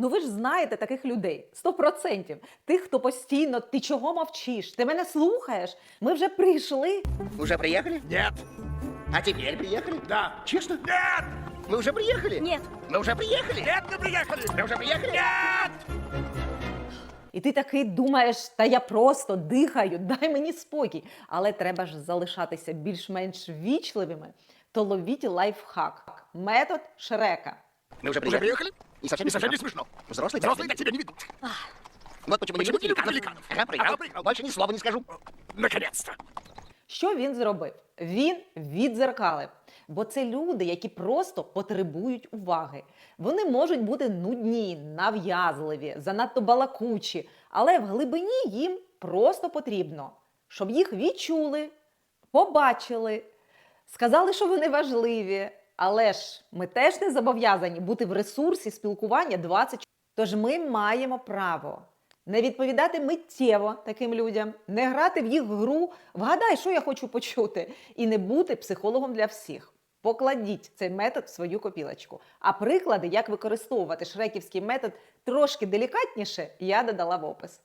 Ну ви ж знаєте таких людей 100%. Тих, хто постійно ти чого мовчиш? Ти мене слухаєш? Ми вже прийшли. Уже приехали? Нет. А теперь приехали? Да. Честно? Нет. Мы уже приехали? Нет. Мы уже приехали? Нет, мы приехали. Мы уже приехали? Нет. І ти такий думаєш, та я просто дихаю, дай мені спокій. Але треба ж залишатися більш-менш вічливими. То ловіть лайфхак. Метод Шрека. Мы уже Уже приехали? приехали? И совсем, И совсем не смешно. смешно. Взрослые, Взрослые так так себя не ведут. Вот почему, не люблю великанов. великанов? Ага, проиграл. Ага, проиграл. Больше ни слова не скажу. Наконец-то. Що він зробив? Він відзеркалив. Бо це люди, які просто потребують уваги. Вони можуть бути нудні, нав'язливі, занадто балакучі, але в глибині їм просто потрібно, щоб їх відчули, побачили, сказали, що вони важливі. Але ж ми теж не зобов'язані бути в ресурсі спілкування 20 Тож ми маємо право не відповідати миттєво таким людям, не грати в їх гру, вгадай, що я хочу почути, і не бути психологом для всіх. Покладіть цей метод в свою копілочку. А приклади, як використовувати шреківський метод трошки делікатніше, я додала в опис.